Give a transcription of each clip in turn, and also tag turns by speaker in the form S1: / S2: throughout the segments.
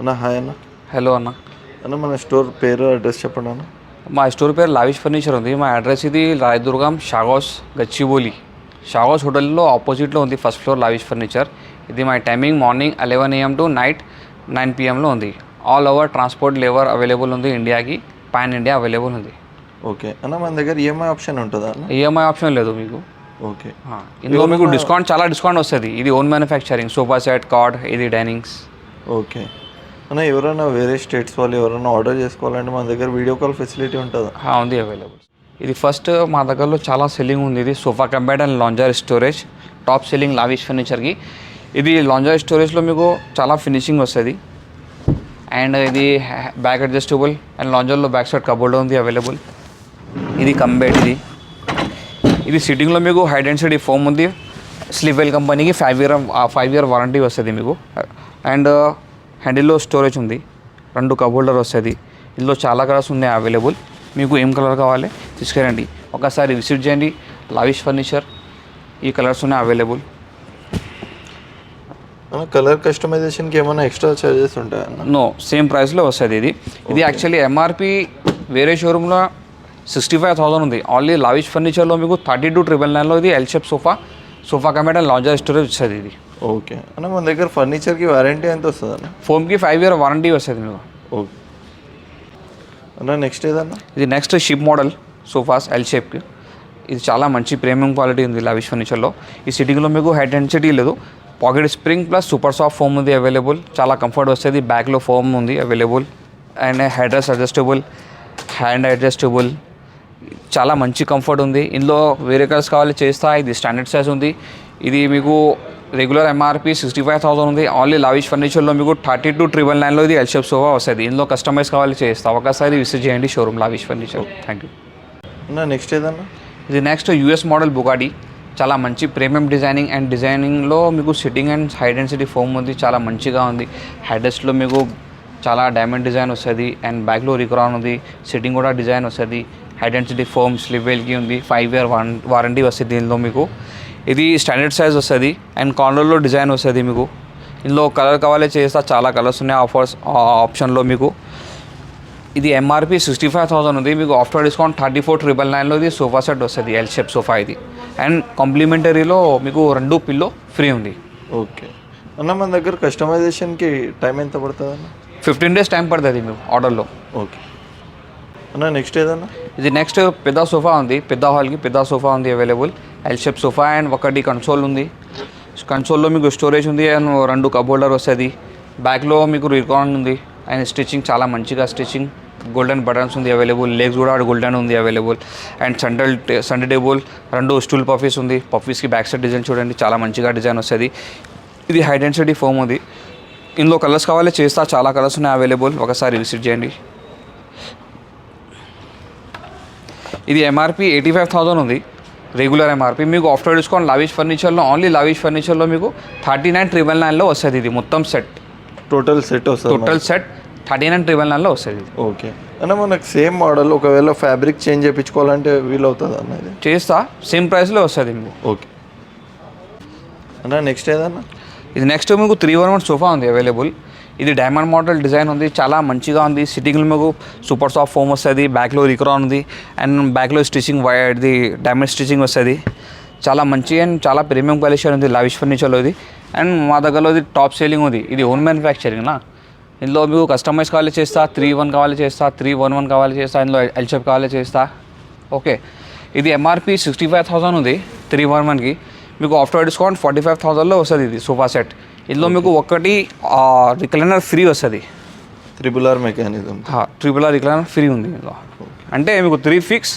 S1: అన్న హాయ్ అన్న.
S2: హలో అన్న.
S1: అన్న మన స్టోర్ పేరు అడ్రస్ చెప్పండి అన్న.
S2: మా స్టోర్ పేరు లావిష్ ఫర్నిచర్ ఉంది. మా అడ్రస్ ఇది రాయదుర్గం షాగోస్ గచ్చిబౌలి. షాగోస్ హోటల్లో ఆపోజిట్లో ఉంది ఫస్ట్ ఫ్లోర్ లావిష్ ఫర్నిచర్. ఇది మా timing morning eleven AM to night nine పిఎంలో ఉంది. ఆల్ ఓవర్ ట్రాన్స్పోర్ట్ లేవర్ అవైలబుల్ ఉంది ఇండియాకి పాన్ ఇండియా అవైలబుల్ ఉంది.
S1: ఓకే అన్న మన దగ్గర ఈఎంఐ ఆప్షన్ ఉంటుందా
S2: ఈఎంఐ ఆప్షన్ లేదు మీకు.
S1: ఓకే
S2: ఇందులో మీకు డిస్కౌంట్ చాలా డిస్కౌంట్ వస్తుంది. ఇది own manufacturing sofa set card ఇది డైనింగ్స్
S1: ఓకే అన్న ఎవరైనా వేరే స్టేట్స్ వాళ్ళు ఎవరైనా ఆర్డర్ చేసుకోవాలంటే మన దగ్గర వీడియో కాల్ ఫెసిలిటీ ఉంటుంది.
S2: ఉంది అవైలబుల్ ఇది ఫస్ట్ మా దగ్గరలో చాలా సెల్లింగ్ ఉంది. ఇది sofa combined and lounger storage top selling lavish ఫర్నిచర్కి ఇది లాంజర్ స్టోరేజ్లో మీకు చాలా ఫినిషింగ్ వస్తుంది. అండ్ ఇది బ్యాక్ అడ్జస్టబుల్ అండ్ లాంజర్లో బ్యాక్ సైడ్ కబోర్డ్ ఉంది అవైలబుల్ ఇది కంబైడ్ ఇది. ఇది సిట్టింగ్లో మీకు హైడ్ అండ్ సిటీ ఫోమ్ ఉంది స్లీవెల్ కంపెనీకి five year five year warranty వస్తుంది మీకు. అండ్ హ్యాండిల్లో స్టోరేజ్ ఉంది. రెండు కబోల్డర్ వస్తుంది. ఇందులో చాలా కలర్స్ ఉన్నాయి అవైలబుల్ మీకు ఏం కలర్ కావాలి తీసుకురండి. ఒకసారి విజిట్ చేయండి. లావిష్ ఫర్నిచర్ ఈ కలర్స్ ఉన్నాయి అవైలబుల్
S1: కలర్ కస్టమైజేషన్కి ఏమైనా ఎక్స్ట్రా చార్జెస్ ఉంటాయా
S2: నో సేమ్ ప్రైస్లో వస్తుంది ఇది. ఇది యాక్చువల్లీ ఎంఆర్పి వేరే షోరూంలో సిక్స్టీ ఫైవ్ థౌసండ్ ఉంది. ఓన్లీ లావిష్ ఫర్నిచర్లో మీకు థర్టీ టూ ట్రిపుల్ నైన్లో ఇది L shape sofa sofa cometh and lounger storage వస్తుంది ఇది.
S1: ఓకే. అన్న మన దగ్గర ఫర్నిచర్కి వారంటీ ఎంత వస్తుంది అన్న?
S2: ఫోమ్కి ఫైవ్ ఇయర్ వారంటీ వస్తుంది మీకు
S1: ఓకే. అన్న నెక్స్ట్ ఏదన్నా?
S2: ఇది next ship model sofas L షేప్కి ఇది చాలా మంచి ప్రీమియం క్వాలిటీ ఉంది లావిష్ ఫర్నిచర్లో. ఈ సిట్టింగ్లో మీకు హెడ్ డెన్సిటీ లేదు. Pocket spring plus super soft foam ఉంది అవైలబుల్ చాలా కంఫర్ట్ వస్తుంది. బ్యాక్లో ఫోమ్ ఉంది available and head rest adjustable hand adjustable చాలా మంచి కంఫర్ట్ ఉంది. ఇందులో వేరే కలర్స్ కావాలి చేస్తా. ఇది స్టాండర్డ్ సైజ్ ఉంది. ఇది మీకు regular MRP sixty five thousand ఉంది. ఓన్లీ లావిష్ ఫర్నిచర్లో మీకు థర్టీ టూ ట్రిపుల్ నైన్లో ఇది ఎల్ షేప్ సోఫా వస్తుంది. ఇందులో కస్టమైజ్ కావాలి చేస్తా. ఒకసారి విజిట్ చేయండి showroom lavish furniture thank you
S1: next ఏదన్నా?
S2: ఇది నెక్స్ట్ యూఎస్ మోడల్ బుగాడి చాలా మంచి ప్రీమియం డిజైనింగ్ అండ్ డిజైనింగ్లో మీకు sitting and high density foam ఉంది. చాలా మంచిగా ఉంది. హెడెస్ట్లో మీకు చాలా డైమండ్ డిజైన్ వస్తుంది. అండ్ బ్యాక్లో రిక్రాన్ ఉంది. సిట్టింగ్ కూడా డిజైన్ వస్తుంది. హై డెన్సిటీ ఫోమ్ స్లివ్వేల్కి ఉంది. ఫైవ్ ఇయర్ వారం వారంటీ వస్తుంది దీనిలో మీకు. ఇది స్టాండర్డ్ సైజ్ వస్తుంది. అండ్ కార్నర్లో డిజైన్ వస్తుంది మీకు. ఇందులో కలర్ కావాలి చేస్తా చాలా కలర్స్ ఉన్నాయి. ఆఫర్స్ ఆప్షన్లో మీకు. ఇది ఎంఆర్పి సిక్స్టీ ఫైవ్ థౌసండ్ ఉంది. మీకు after discount thirty four triple నైన్లో ఇది సోఫా సెట్ వస్తుంది. ఎల్ షేప్ సోఫా ఇది. అండ్ కాంప్లిమెంటరీలో మీకు రెండు పిల్లో ఫ్రీ ఉంది.
S1: ఓకే అన్న మన దగ్గర కస్టమైజేషన్కి టైం ఎంత పడుతుంది అన్న
S2: ఫిఫ్టీన్ డేస్ టైం పడుతుంది మీకు ఆర్డర్లో
S1: ఓకే అన్న నెక్స్ట్ ఏదన్నా?
S2: ఇది నెక్స్ట్ పెద్ద సోఫా ఉంది. పెద్ద హాల్కి పెద్ద సోఫా ఉంది available L shape sofa and ఒకటి కన్సోల్ ఉంది. కన్సోల్లో మీకు స్టోరేజ్ ఉంది అండ్ రెండు కబోల్డర్ వస్తుంది. బ్యాక్లో మీకు రికార్డ్ ఉంది. అండ్ స్టిచ్చింగ్ చాలా మంచిగా స్టిచ్చింగ్ గోల్డెన్ బటన్స్ ఉంది అవైలబుల్ లెగ్స్ కూడా గోల్డెన్ ఉంది available and central Sunday table రెండు స్టూల్ పఫీస్ ఉంది. పఫీస్కి బ్యాక్ సైడ్ డిజైన్ చూడండి. చాలా మంచిగా డిజైన్ వస్తుంది. ఇది హై డెన్సిటీ ఫోమ్ ఉంది ఇందులో కలర్స్ కావాలి చేస్తా. చాలా కలర్స్ ఉన్నాయి అవైలబుల్ ఒకసారి విజిట్ చేయండి. ఇది ఎంఆర్పి ఎయిటీ ఫైవ్ థౌసండ్ ఉంది. రెగ్యులర్ ఎంఆర్పి మీకు ఆఫ్టర్ డిస్కౌంట్ లావిష్ ఫర్నిచర్లో ఓన్లీ లావిష్ ఫర్నిచర్లో మీకు థర్టీ నైన్ ట్రిపుల్ నైన్లో వస్తుంది ఇది మొత్తం సెట్
S1: టోటల్ సెట్ వస్తుంది
S2: total set thirty nine triple నైన్లో వస్తుంది ఇది.
S1: ఓకే అన్న మనకు సేమ్ మోడల్ ఒకవేళ ఫ్యాబ్రిక్ చేంజ్ చేయించుకోవాలంటే వీలు అవుతుంది అన్న ఇది?
S2: చేస్తా సేమ్ ప్రైస్లో వస్తుంది మీకు.
S1: ఓకే అన్న నెక్స్ట్ ఏదన్నా?
S2: ఇది నెక్స్ట్ మీకు త్రీ వన్ వన్ సోఫా ఉంది అవైలబుల్ ఇది డైమండ్ మోడల్ డిజైన్ ఉంది. చాలా మంచిగా ఉంది. సిట్టింగ్లో మీకు సూపర్ సాఫ్ట్ ఫోమ్ వస్తుంది. బ్యాక్లో రిక్రాన్ ఉంది. అండ్ బ్యాక్లో స్టిచ్చింగ్ ఇది డైమండ్ స్టిచ్చింగ్ వస్తుంది. చాలా మంచి అండ్ చాలా ప్రీమియం క్వాలిటీ ఉంది. లావిష్ ఫర్నిచర్లో ఇది అండ్ మా దగ్గరలో ఇది టాప్ సేలింగ్ ఉంది. ఇది ఓన్ మ్యానుఫ్యాక్చరింగ్ నా. ఇందులో మీకు కస్టమైజ్ కావాలి చేస్తా త్రీ వన్ కావాలి చేస్తా త్రీ వన్ వన్ కావాలి చేస్తా ఇందులో ఎల్షెప్ కావాలి చేస్తా. ఓకే ఇది ఎంఆర్పి సిక్స్టీ ఫైవ్ థౌసండ్ ఉంది. త్రీ వన్ వన్కి మీకు ఆఫ్టర్ డిస్కౌంట్ ఫార్టీ ఫైవ్ థౌసండ్లో వస్తుంది ఇది సోఫా సెట్ ఇందులో మీకు ఒకటి రిక్లైనర్ ఫ్రీ వస్తుంది.
S1: Triple R mechanism
S2: triple R recliner free ఉంది ఇందులో. అంటే మీకు three fix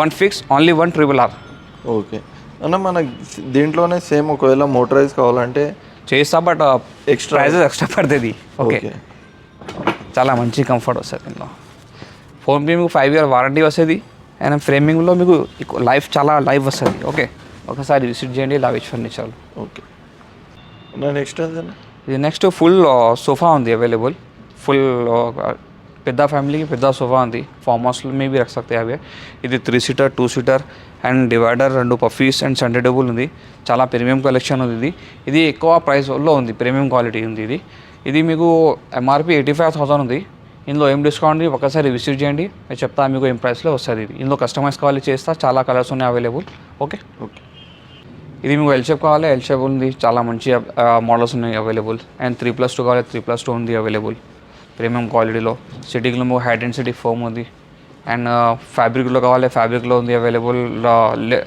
S2: one fix only one triple R
S1: okay అన్న మన దీంట్లోనే సేమ్ ఒకవేళ మోటరైజ్ కావాలంటే
S2: చేస్తా బట్
S1: Extra.
S2: ప్రైజెస్ ఎక్స్ట్రా పడుతుంది. ఓకే చాలా మంచి కంఫర్ట్ వస్తుంది ఇందులో. ఫోన్ పే మీకు ఫైవ్ ఇయర్ వారంటీ వస్తుంది అండ్ ఫ్రేమింగ్లో మీకు లైఫ్ చాలా లైఫ్ వస్తుంది. ఓకే ఒకసారి విజిట్ చేయండి లావిష్ ఫర్నిచర్
S1: ఓకే నెక్స్ట్
S2: ఇది నెక్స్ట్ ఫుల్ సోఫా ఉంది అవైలబుల్ ఫుల్ uh, పెద్ద ఫ్యామిలీకి పెద్ద సోఫా ఉంది. ఫామ్ హౌస్లో మేబీ రख सकते అవి. ఇది three seater two seater and divider రెండు పఫీస్ అండ్ సెంటర్ టేబుల్ ఉంది. చాలా ప్రీమియం కలెక్షన్ ఉంది ఇది. ఇది ఎక్కువ ప్రైస్లో ఉంది ప్రీమియం క్వాలిటీ ఉంది ఇది. ఇది మీకు ఎంఆర్పి ఎయిటీ ఫైవ్ థౌసండ్ ఉంది. ఇందులో ఏం డిస్కౌంట్ ఒకసారి విసిట్ చేయండి. చెప్తా మీకు ఏం ప్రైస్లో వస్తుంది ఇది. ఇందులో కస్టమైజ్ కావాలి చేస్తా చాలా కలర్స్ ఉన్నాయి అవైలబుల్ ఓకే
S1: ఓకే
S2: ఇది మీకు ఎల్ షేప్ కావాలి ఎల్ షేప్ ఉంది. చాలా మంచి మోడల్స్ ఉన్నాయి available and three plus two కావాలి త్రీ ప్లస్ టూ ఉంది అవైలబుల్ ప్రీమియం క్వాలిటీలో సిటీలో మీకు హైడ్ అండ్ సిటీ ఫోమ్ ఉంది అండ్ ఫ్యాబ్రిక్లో కావాలి ఫ్యాబ్రిక్లో ఉంది అవైలబుల్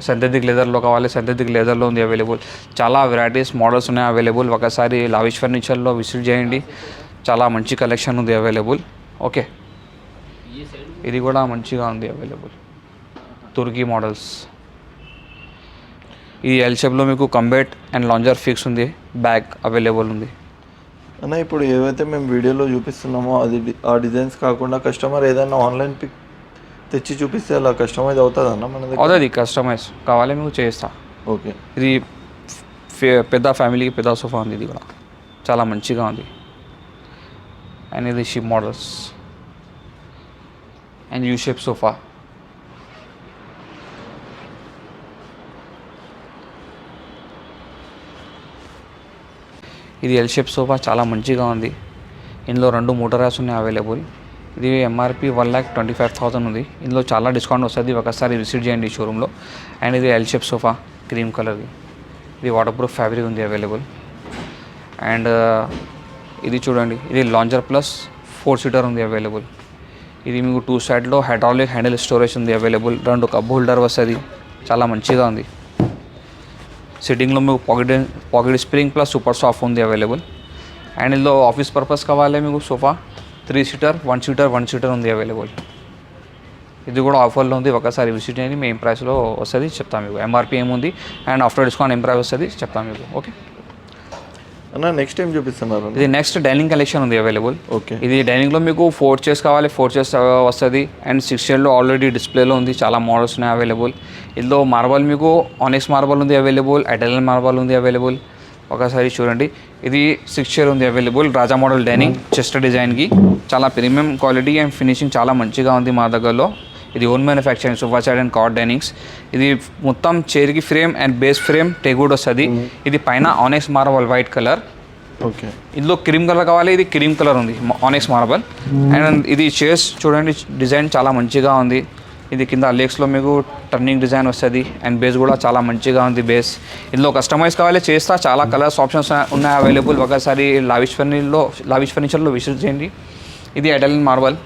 S2: సింథెటిక్ లెదర్లో కావాలి సింథెటిక్ లెదర్లో ఉంది అవైలబుల్ చాలా వెరైటీస్ మోడల్స్ ఉన్నాయి అవైలబుల్ ఒకసారి లావిష్ ఫర్నిచర్లో విజిట్ చేయండి. చాలా మంచి కలెక్షన్ ఉంది అవైలబుల్ ఓకే ఇది కూడా మంచిగా ఉంది అవైలబుల్ తుర్కీ మోడల్స్ ఈ ఎల్ షేప్లో మీకు కంబెట్ అండ్ లాంజర్ ఫిక్స్ ఉంది బ్యాగ్ అవైలబుల్ ఉంది.
S1: అన్న ఇప్పుడు ఏవైతే మేము వీడియోలో చూపిస్తున్నామో అది ఆ డిజైన్స్ కాకుండా కస్టమర్ ఏదైనా ఆన్లైన్ పిక్ తెచ్చి చూపిస్తే అలా కస్టమైజ్ అవుతుంది అన్న మన దగ్గర?
S2: అవుతుంది కస్టమైజ్ కావాలి మీకు చేస్తా.
S1: ఓకే.
S2: ఇది పెద్ద ఫ్యామిలీకి పెద్ద సోఫా ఉంది ఇది కూడా. చాలా మంచిగా ఉంది. అండ్ ఇది ship models and U shape sofa ఇది ఎల్ షేప్ సోఫా చాలా మంచిగా ఉంది. ఇందులో రెండు మోటరాస్ ఉన్నాయి అవైలబుల్ ఇది MRP one lakh twenty five thousand ఉంది. ఇందులో చాలా డిస్కౌంట్ వస్తుంది. ఒకసారి విజిట్ చేయండి షోరూంలో అండ్ ఇది ఎల్ షేప్ సోఫా క్రీమ్ కలర్ది ఇది వాటర్ ప్రూఫ్ ఫ్యాబ్రిక్ ఉంది అవైలబుల్ అండ్ uh, ఇది చూడండి. ఇది లాంజర్ ప్లస్ ఫోర్ సీటర్ ఉంది అవైలబుల్ ఇది మీకు టూ సైడ్లో హైడ్రాలిక్ హ్యాండిల్ స్టోరేజ్ ఉంది అవైలబుల్ రెండు కప్ హోల్డర్ వస్తుంది. చాలా మంచిగా ఉంది. సిట్టింగ్లో మీకు pocket pocket spring plus super soft ఉంది అవైలబుల్ అండ్ ఇందులో ఆఫీస్ పర్పస్ కావాలి మీకు sofa three seater one seater one seater ఉంది అవైలబుల్ ఇది కూడా ఆఫర్లో ఉంది. ఒకసారి విజిట్ చేయండి. మేము ప్రైస్లో వస్తుంది. చెప్తాం మీకు. ఎంఆర్పి ఏముంది? అండ్ ఆఫ్టర్ డిస్కౌంట్ ఏం ప్రైస్ వస్తుంది. చెప్తాం మీకు. ఓకే
S1: అన్న నెక్స్ట్ టైం చూపిస్తున్నారు?
S2: ఇది నెక్స్ట్ డైనింగ్ కలెక్షన్ ఉంది అవైలబుల్
S1: ఓకే
S2: ఇది డైనింగ్లో మీకు ఫోర్ చైర్స్ కావాలి ఫోర్ చైర్స్ వస్తుంది. అండ్ సిక్స్ చైర్లో ఆల్రెడీ డిస్ప్లేలో ఉంది చాలా మోడల్స్ ఉన్నాయి అవైలబుల్ ఇందులో మార్బల్ మీకు ఆనెక్స్ మార్బల్ ఉంది అవైలబుల్ అటెలియన్ మార్బల్ ఉంది అవైలబుల్ ఒకసారి చూడండి. ఇది సిక్స్ చైర్ ఉంది available Raja model dining chest డిజైన్కి చాలా ప్రీమియం క్వాలిటీ అండ్ ఫినిషింగ్ చాలా మంచిగా ఉంది మా దగ్గరలో. ఇది own manufacturing sofa side and card dinings ఇది మొత్తం చైర్కి ఫ్రేమ్ అండ్ బేస్ ఫ్రేమ్ టెగూడ్ వస్తుంది. ఇది పైన onyx marble white colour
S1: okay
S2: ఇందులో క్రీమ్ కలర్ కావాలి ఇది క్రీమ్ కలర్ ఉంది ఆనెక్స్ మార్బల్ అండ్ ఇది చైర్స్ చూడండి డిజైన్ చాలా మంచిగా ఉంది. ఇది కింద లెగ్స్లో మీకు టర్నింగ్ డిజైన్ వస్తుంది అండ్ బేస్ కూడా చాలా మంచిగా ఉంది బేస్ ఇందులో కస్టమైజ్ కావాలి చేస్తా చాలా కలర్స్ ఆప్షన్స్ ఉన్నాయి అవైలబుల్ ఒకసారి లావిష్ ఫర్నిచర్లో లావిష్ ఫర్నిచర్లో విజిట్ చేయండి. ఇది అటలిన్ మార్బల్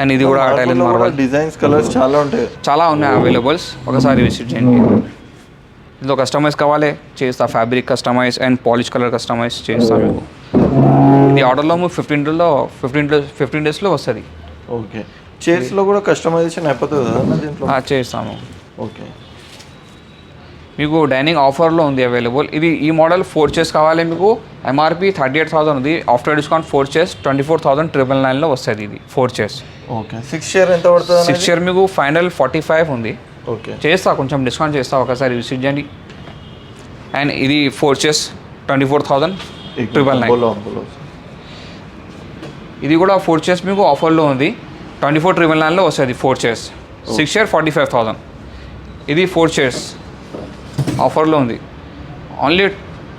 S2: అండ్ ఇది కూడా మార్బల్
S1: డిజైన్స్ కలర్స్ చాలా ఉంటాయి.
S2: చాలా ఉన్నాయి అవైలబుల్స్ ఒకసారి విజిట్ చేయండి. ఇందులో కస్టమైజ్ కావాలి చేస్తా. Fabric customise and polish colour customise చేస్తా. మీకు ఇది ఆర్డర్లో ఫిఫ్టీన్ డేలో ఫిఫ్టీన్ డేస్ ఫిఫ్టీన్ డేస్లో వస్తుంది.
S1: ఓకే చైర్స్లో కూడా కస్టమైజేషన్ అయిపోతుంది కదా
S2: చేస్తాము.
S1: ఓకే
S2: మీకు డైనింగ్ ఆఫర్లో ఉంది అవైలబుల్ ఇది ఈ మోడల్ ఫోర్ చైర్స్ కావాలి మీకు. ఎంఆర్పి థర్టీ ఎయిట్ థౌసండ్ ఉంది. After discount four chairs twenty four thousand triple నైన్లో వస్తుంది ఇది four chairs
S1: okay six chair ఎంత పడుతుంది
S2: సిక్స్ చైర్ మీకు ఫైనల్ ఫార్టీ ఫైవ్ ఉంది?
S1: ఓకే
S2: చేస్తా కొంచెం డిస్కౌంట్ చేస్తా ఒకసారి విజిట్ చేయండి. అండ్ ఇది four chairs twenty four thousand triple nine ఇది కూడా ఫోర్ చైర్స్ మీకు ఆఫర్లో ఉంది. ట్వంటీ ఫోర్ ట్రిపుల్ నైన్లో వస్తుంది four chairs six chair forty five thousand ఇది ఫోర్ చైర్స్ ఆఫర్లో ఉంది. ఓన్లీ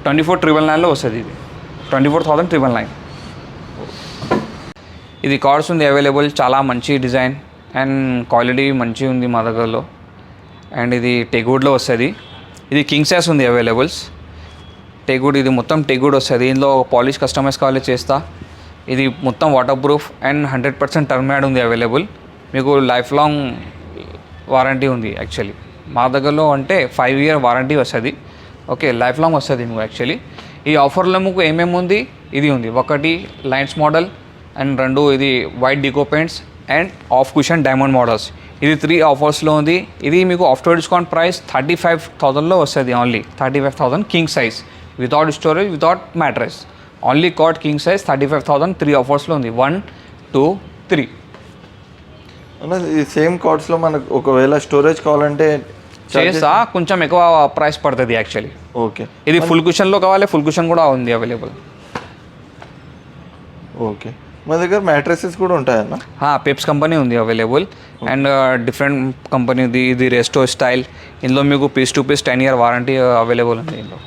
S2: ట్వంటీ ఫోర్ ట్రిపుల్ నైన్లో వస్తుంది ఇది. Twenty four thousand triple nine ఇది కార్డ్స్ ఉంది అవైలబుల్ చాలా మంచి డిజైన్ అండ్ క్వాలిటీ మంచి ఉంది మా దగ్గరలో. అండ్ ఇది టెగూడ్లో వస్తుంది. ఇది కింగ్ సైజ్ ఉంది అవైలబుల్స్. టెగూడ్ ఇది మొత్తం టెగూడ్ వస్తుంది. ఇందులో పాలిష్ కస్టమైజ్ కావాలి చేస్తా. ఇది మొత్తం water proof and hundred percent టర్మినాడ్ ఉంది అవైలబుల్. మీకు లైఫ్ లాంగ్ వారంటీ ఉంది యాక్చువల్లీ. మా దగ్గరలో అంటే ఫైవ్ ఇయర్ వారంటీ వస్తుంది. ఓకే లైఫ్ లాంగ్ వస్తుంది మీకు యాక్చువల్లీ ఈ ఆఫర్లో మీకు ఏమేమి ఉంది? ఇది ఉంది. ఒకటి లైన్స్ మోడల్ అండ్ రెండు ఇది white deco paints and half cushion diamond models ఇది త్రీ ఆఫర్స్లో ఉంది. ఇది మీకు after discount price thirty five థౌసండ్లో వస్తుంది only thirty five thousand king size without storage without mattress only cot king size thirty five thousand three ఆఫర్స్లో ఉంది. One two three
S1: ఈ same కార్డ్స్లో మనకు ఒకవేళ స్టోరేజ్ కావాలంటే
S2: చేస్తా కొంచెం ఎక్కువ ప్రైస్ పడుతుంది యాక్చువల్లీ
S1: ఓకే.
S2: ఇది ఫుల్ కుషన్లో కావాలి ఫుల్ కుషన్ కూడా ఉంది అవైలబుల్
S1: ఓకే. మన దగ్గర మ్యాట్రసెస్ కూడా ఉంటాయన్న
S2: పెప్స్ కంపెనీ ఉంది అవైలబుల్ అండ్ డిఫరెంట్ కంపెనీ ఉంది ఇది రెస్టో స్టైల్ ఇందులో మీకు piece to piece ten year warranty available ఉంది ఇందులో.